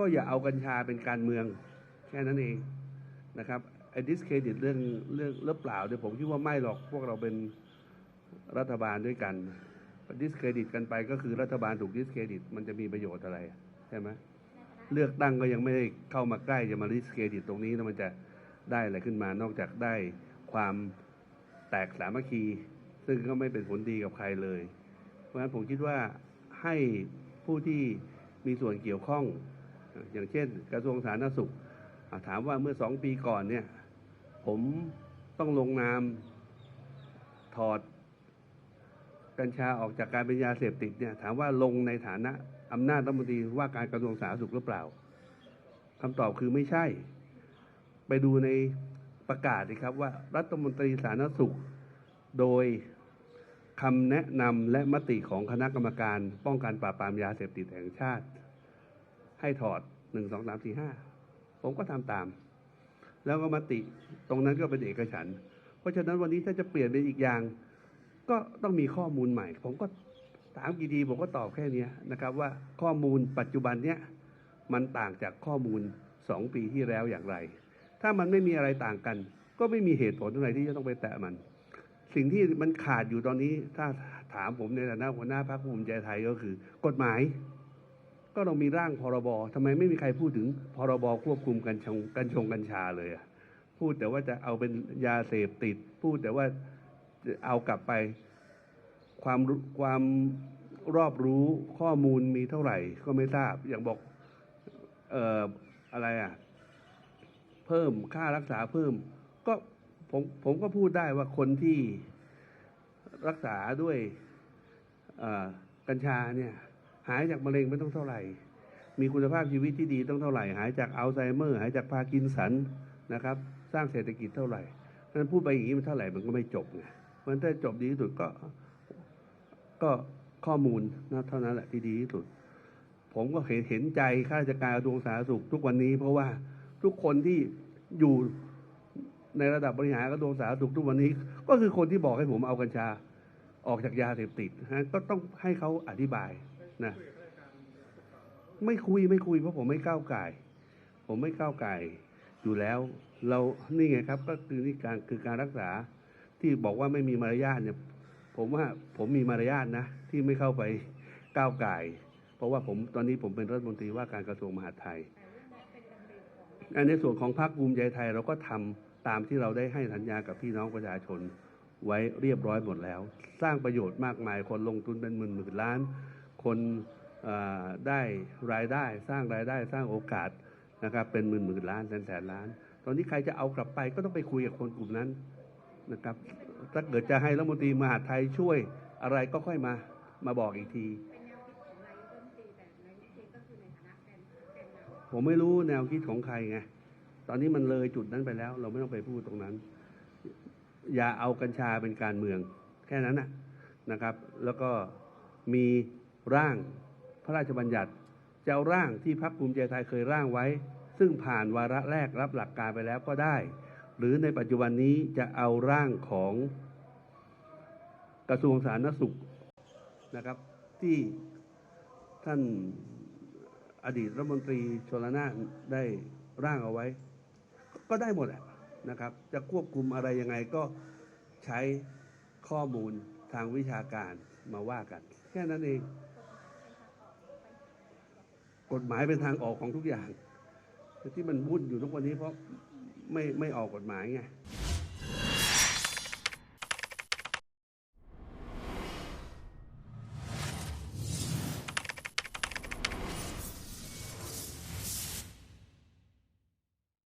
ก็อย่าเอากัญชาเป็นการเมือง แค่นั้นเองนะครับไอ้ดิสเครดิตเรื่องเรื่องเรื่อเปล่าเนี่ยผมคิดว่าไม่หรอกพวกเราเป็นรัฐบาลด้วยกันดิสเครดิตกันไปก็คือรัฐบาลถูกดิสเครดิต มันจะมีประโยชน์อะไรใช่ไหมเลือกตั้งก็ยังไม่ได้เข้ามาใกล้จะมาดิสเครดิตตรงนี้แล้วมันจะได้อะไรขึ้นมานอกจากได้ความแตกสามัคคี ซึ่งก็ไม่เป็นผลดีกับใครเลย เพราะฉะนั้นผมคิดว่าให้ผู้ที่มีส่วนเกี่ยวข้อง อย่างเช่น กระทรวงสาธารณสุข ถามว่าเมื่อสองปีก่อนเนี่ย ผมต้องลงนามถอดกัญชาออกจากการเป็นยาเสพติดเนี่ยถามว่าลงในฐานะอำนาจรัฐมนตรีว่าการกระทรวงสาธารณสุขหรือเปล่าคำตอบคือไม่ใช่ ไปดูในประกาศสิครับว่ารัฐมนตรีสาธารณสุข โดยคำแนะนำและมติของคณะกรรมการ ป้องกันปราบปรามยาเสพติดแห่งชาติ ให้ถอดหนึ่งสองสามสี่ห้าผมก็ทำตาม แล้วก็มติตรงนั้นก็เป็นเอกฉัน เพราะฉะนั้นวันนี้ถ้าจะเปลี่ยนเป็นอีกอย่าง ก็ต้องมีข้อมูลใหม่ ผมก็ถามกี่ดีผมก็ตอบแค่เนี้ยนะครับว่าข้อมูลปัจจุบันเนี้ยมันต่างจากข้อมูลสองปีที่แล้วอย่างไร ถ้ามันไม่มีอะไรต่างกัน ก็ไม่มีเหตุผลอะไรที่จะต้องไปแตะมัน สิ่งที่มันขาดอยู่ตอนนี้ ถ้าถามผมในฐานะหัวหน้าพรรคภูมิใจไทยก็คือ กฎหมาย ก็ต้องมีร่างพรบทำไมไม่มีใครพูดถึงพรบควบคุมกัญชงกัญชงกัญชาเลยอะพูดแต่ว่าจะเอาเป็นยาเสพติด พูดแต่ว่าจะเอากลับไปความความรอบรู้ข้อมูลมีเท่าไหร่ ก็ไม่ทราบอย่างบอกเอ่ออะไรอะ เพิ่มค่ารักษาเพิ่ม ก็ผมผมก็พูดได้ว่าคนที่รักษาด้วยกัญชาเนี่ย หายจากมะเร็งไม่ต้องเท่าไหร่ มีคุณภาพชีวิตที่ดีต้องเท่าไหร่ หายจากอัลไซเมอร์ หายจากพากินสันนะครับ สร้างเศรษฐกิจเท่าไหร่นั้นพูดไปอย่างนี้มันเท่าไหร่มันก็ไม่จบไงเพราะฉะนั้นถ้าจบดีที่สุดก็ก็ข้อมูลนะเท่านั้นแหละที่ดีที่สุด ผมก็เห็นเห็นใจข้าราชการกระทรวงสาธารณสุขทุกวันนี้ เพราะว่าทุกคนที่อยู่ในระดับบริหารกระทรวงสาธารณสุขทุกวันนี้ ก็คือคนที่บอกให้ผมเอากัญชาออกจากยาเสพติดฮะก็ต้องให้เขาอธิบาย นะไม่คุยไม่คุยเพราะผมไม่ก้าวไก่ผมไม่ก้าวไก่อยู่แล้ว เรานี่ไงครับ ก็คือนี่การคือการรักษาที่บอกว่าไม่มีมารยาทเนี่ย ผมว่าผมมีมารยาทนะที่ไม่เข้าไปก้าวไก่เพราะว่าผมตอนนี้ผมเป็นรัฐมนตรีว่าการกระทรวงมหาดไทยอันในส่วนของพรรคภูมิใจไทยเราก็ทำตามที่เราได้ให้สัญญากับพี่น้องประชาชนไว้เรียบร้อยหมดแล้ว สร้างประโยชน์มากมายคนลงทุนเป็นหมื่นหมื่นล้าน คนได้รายได้สร้างรายได้สร้างโอกาสนะครับเป็นหมื่นหมื่นล้านแสนแสนล้าน ตอนนี้ใครจะเอากลับไปก็ต้องไปคุยกับคนกลุ่มนั้นนะครับถ้าเกิดจะให้รัฐมนตรีมหาไทยช่วยอะไรก็ค่อยมามาบอกอีกทีผมไม่รู้แนวคิดของใครไง ตอนนี้มันเลยจุดนั้นไปแล้ว เราไม่ต้องไปพูดตรงนั้น อย่าเอากัญชาเป็นการเมือง แค่นั้นนะนะครับ แล้วก็มี ร่างพระราชบัญญัติจะเอาร่างที่พรรคภูมิใจไทยเคยร่างไว้ ซึ่งผ่านวาระแรกรับหลักการไปแล้วก็ได้ หรือในปัจจุบันนี้จะเอาร่างของกระทรวงสาธารณสุขนะครับ ที่ท่านอดีตรัฐมนตรีชลนานได้ร่างเอาไว้ ก็ได้หมดแหละนะครับ จะควบคุมอะไรยังไงก็ใช้ข้อมูลทางวิชาการมาว่ากัน แค่นั้นเอง กฎหมายเป็นทางออกของทุกอย่างที่มันวุ่นอยู่ทุกวันนี้เพราะไม่ไม่ออกกฎหมายไง